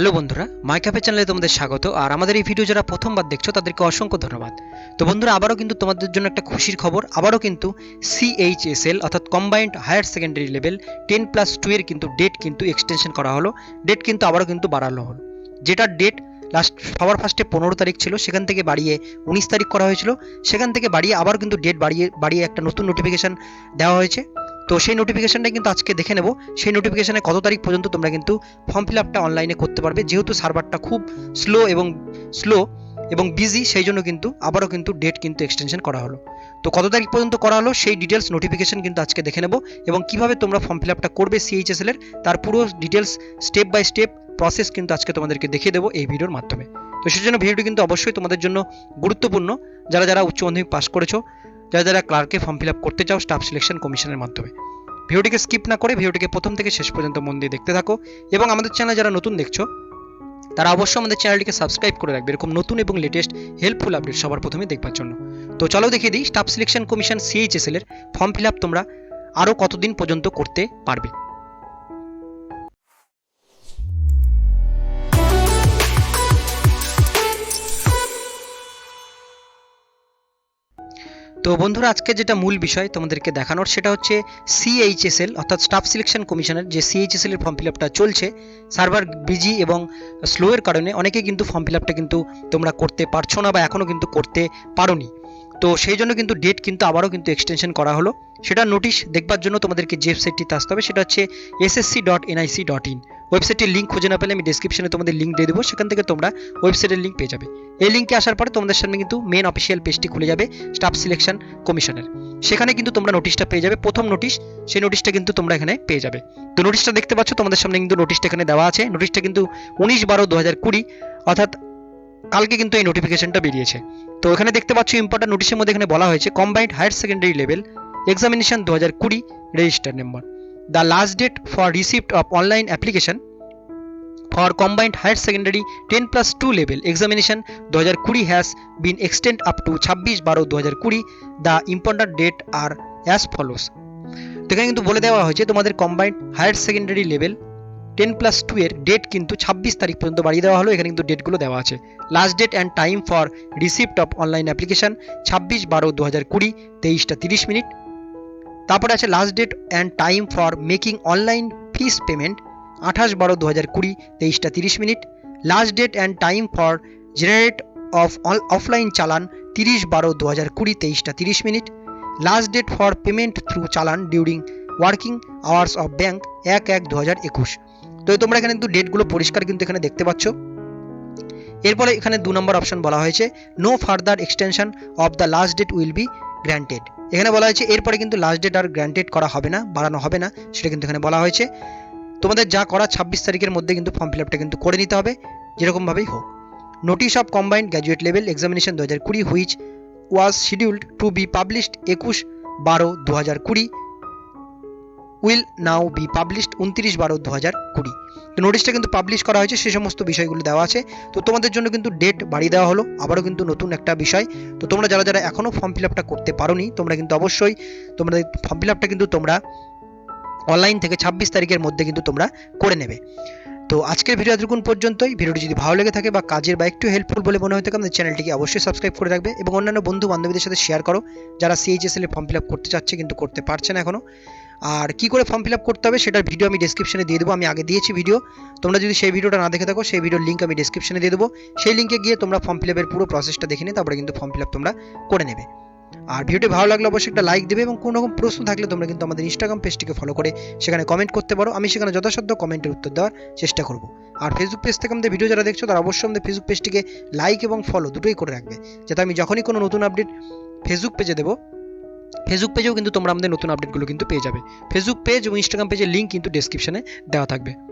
Hello বন্ধুরা মাই চ্যানেলে তোমাদের স্বাগত, আর আমাদের এই ভিডিও যারা প্রথমবার দেখছ, তাদেরকে অসংখ্য ধন্যবাদ। তো বন্ধুরা, আবারও কিন্তু তোমাদের জন্য একটা খুশির খবর, আবারও কিন্তু সিএইচএসএল অর্থাৎ combined higher secondary level ten plus two এর কিন্তু ডেট কিন্তু এক্সটেনশন করা হলো ডেট কিন্তু আবারও কিন্তু বাড়ানো হলো। যেটার ডেট লাস্ট সবার ফার্স্টে পনেরো তারিখ ছিল, সেখান থেকে বাড়িয়ে উনিশ তারিখ করা হয়েছিল, সেখান থেকে বাড়িয়ে আবার কিন্তু ডেট বাড়িয়ে বাড়িয়ে একটা নতুন নোটিফিকেশান দেওয়া হয়েছে। তো সেই নোটিফিকেশনটা কিন্তু আজকে দেখে নেব। সেই নোটিফিকেশনে কত তারিখ পর্যন্ত তোমরা কিন্তু ফর্ম ফিল আপটা অনলাইনে করতে পারবে। যেহেতু সার্ভারটা খুব স্লো এবং স্লো এবং বিজি সেই জন্য কিন্তু আবারও কিন্তু ডেট কিন্তু এক্সটেনশন করা হলো। তো কত তারিখ পর্যন্ত করা হলো সেই ডিটেলস নোটিফিকেশন কিন্তু আজকে দেখে নেব এবং কীভাবে তোমরা ফর্ম ফিল আপটা করবে সিএইচএসএল এর, তার পুরো details step by step process কিন্তু আজকে তোমাদেরকে দেখিয়ে দেবো এই ভিডিওর মাধ্যমে। তো সেই জন্য ভিডিওটি কিন্তু অবশ্যই তোমাদের জন্য গুরুত্বপূর্ণ। যারা যারা উচ্চ মাধ্যমিক পাস করেছ যারা যারা ক্লার্কে ফর্ম ফিল আপ করতে চাও স্টাফ সিলেকশন কমিশনের মাধ্যমে। ভিডিওটিকে স্কিপ না করে ভিডিওটিকে প্রথম থেকে শেষ পর্যন্ত মন দিয়ে দেখতে থাকো এবং আমাদের চ্যানেল যারা নতুন দেখছ, তারা অবশ্যই আমাদের চ্যানেলটিকে সাবস্ক্রাইব করে রাখবে এরকম নতুন এবং লেটেস্ট হেল্পফুল আপডেট সবার প্রথমে দেখবার জন্য। তো চলো দেখিয়ে দিই staff selection commission C H S L এর ফর্ম ফিল আপ তোমরা আরও কতদিন পর্যন্ত করতে পারবে। তো বন্ধুরা, আজকে যেটা মূল বিষয় তোমাদেরকে দেখানোর সেটা হচ্ছে সিএইচএসএল অর্থাৎ স্টাফ সিলেকশন কমিশনের যে সিএইচএসএল এর ফর্ম ফিল আপটা চলছে সার্ভার বিজি এবং স্লো এর কারণে অনেকে কিন্তু ফর্ম ফিল আপটা কিন্তু তোমরা করতে পারছ না বা এখনও কিন্তু করতে পারোনি। তো সেই জন্য কিন্তু ডেট কিন্তু আবারও কিন্তু এক্সটেনশন করা হলো। সেটা নোটিশ দেখবার জন্য তোমাদেরকে যে ওয়েবসাইটটিতে আসতে হবে, সেটা হচ্ছে SSC dot NIC dot in ওয়েবসাইটের লিঙ্ক খুঁজে না পেলে আমি ডিসক্রিপশনে তোমাদের লিঙ্ক দিয়ে দেবো, সেখান থেকে তোমরা ওয়েবসাইটের লিঙ্ক পেয়ে যাবে। এই লিঙ্কে আসার পরে তোমাদের সামনে কিন্তু মেন অফিসিয়াল পেজটি খুলে যাবে স্টাফ সিলেকশন কমিশনের সেখানে কিন্তু তোমরা নোটিশটা পেয়ে যাবে, প্রথম নোটিশ সেই নোটিশটা কিন্তু তোমরা এখানে পেয়ে যাবে। তো নোটিশটা দেখতে পাচ্ছ, তোমাদের সামনে কিন্তু নোটিশটা এখানে দেওয়া আছে। নোটিশটা কিন্তু উনিশ বারো দু হাজার কুড়ি, অর্থাৎ কালকে কিন্তু এই নোটিফিকেশনটা বেরিয়েছে। তো এখানে দেখতে পাচ্ছ ইম্পর্টেন্ট নোটিশের মধ্যে এখানে বলা হয়েছে combined higher secondary level examination দু হাজার কুড়ি register number the last date for receipt of online application for combined higher secondary 10 plus 2 level examination 2020 has been extended up to 26 বারো 2020 the important date are as follows. তো এখানে কিন্তু বলে দেওয়া হয়েছে, তোমাদের combined higher secondary level ten plus two এর date কিন্তু ছাব্বিশ তারিখ পর্যন্ত বাড়িয়ে দেওয়া হলো। এখানে কিন্তু ডেটগুলো দেওয়া আছে। Last date and time for receipt of online application ছাব্বিশ বারো দু হাজার কুড়ি তেইশটা তিরিশ মিনিট। তারপরে আছে last date and time for making online fees payment আঠাশ বারো দু হাজার কুড়ি, তেইশটা তিরিশ minute. Last date and time for generate of offline challan, তিরিশ বারো দু হাজার কুড়ি, তেইশটা তিরিশ minute. Last date for payment through challan during working hours of bank এক এক দু হাজার একুশ। তো তোমরা এখানে কিন্তু ডেটগুলো পরিষ্কার কিন্তু এখানে দেখতে পাচ্ছ। এরপরে এখানে দু নম্বর অপশন বলা হয়েছে no further extension of the last date will be granted এখানে বলা হয়েছে, এরপরে কিন্তু লাস্ট ডেট আর গ্র্যান্টেড করা হবে না, বাড়ানো হবে না, সেটা কিন্তু এখানে বলা হয়েছে। তোমাদের যা করা ছাব্বিশ তারিখের মধ্যে কিন্তু ফর্ম ফিল আপটা কিন্তু করে নিতে হবে যেরকমভাবেই হোক। Notice of combined graduate level examination দু হাজার কুড়ি which was scheduled to be published একুশ বারো দু হাজার কুড়ি উইল নাও বি পাবলিশড উনত্রিশ বারো দু হাজার কুড়ি। তো নোটিশটা কিন্তু পাবলিশ করা হয়েছে, সে সমস্ত বিষয়গুলো দেওয়া আছে। তো তোমাদের জন্য কিন্তু ডেট বাড়িয়ে দেওয়া হলো, আবারও কিন্তু নতুন একটা বিষয়। তো তোমরা যারা যারা এখনও ফর্ম ফিল আপটা করতে পারোনি, তোমরা কিন্তু অবশ্যই তোমরা ফর্ম ফিল আপটা কিন্তু তোমরা অনলাইন থেকে ছাব্বিশ তারিখের মধ্যে কিন্তু তোমরা করে নেবে। তো আজকের ভিডিও এতটুকুন পর্যন্তই। ভিডিওটি যদি ভালো লেগে থাকে বা কাজের বা একটু হেল্পফুল বলে মনে হয়ে থাকে, আমাদের চ্যানেলটিকে অবশ্যই সাবস্ক্রাইব করে রাখবে এবং অন্যান্য বন্ধু বান্ধবীদের সাথে শেয়ার করো। যারা সিএইচএসএল এর ফর্ম ফিল আপ করতে চাচ্ছে কিন্তু করতে পারছে না এখনও আর কি করে ফর্ম ফিল আপ করতে হবে সেটার ভিডিও আমি ডেসক্রিপশনে দিয়ে দেবো, আমি আগে দিয়েছি ভিডিও তোমরা যদি সেই ভিডিওটা না দেখে থাকো, সেই ভিডিওর লিঙ্ক আমি ডেসক্রিপশনে দিয়ে দেবো। সেই লিঙ্কে গিয়ে তোমরা ফর্ম ফিল আপের পুরো প্রসেসটা দেখে নিয়ে তারপরে কিন্তু ফর্ম ফিল আপ তোমরা করে নেবে। আর ভিডিওটি ভালো লাগলে অবশ্যই একটা লাইক দেবে এবং কোনো রকম প্রশ্ন থাকলে তোমরা কিন্তু আমাদের ইনস্টাগ্রাম পেজটিকে ফলো করে সেখানে কমেন্ট করতে পারো। আমি সেখানে যথাসাধ্য কমেন্টের উত্তর দেওয়ার চেষ্টা করব। আর ফেসবুক পেজ থেকে আমাদের ভিডিও যারা দেখছ, তারা অবশ্যই আমাদের ফেসবুক পেজটিকে লাইক এবং ফলো দুটোই করে রাখবে। যাতে আমি যখনই কোনো নতুন আপডেট ফেসবুক পেজে দেবো ফেসবুক পেজেও কিন্তু তোমরা আমাদের নতুন আপডেটগুলো কিন্তু পেয়ে যাবে। ফেসবুক পেজ এবং ইনস্টাগ্রাম পেজের লিঙ্ক কিন্তু ডেসক্রিপশনে দেওয়া থাকবে।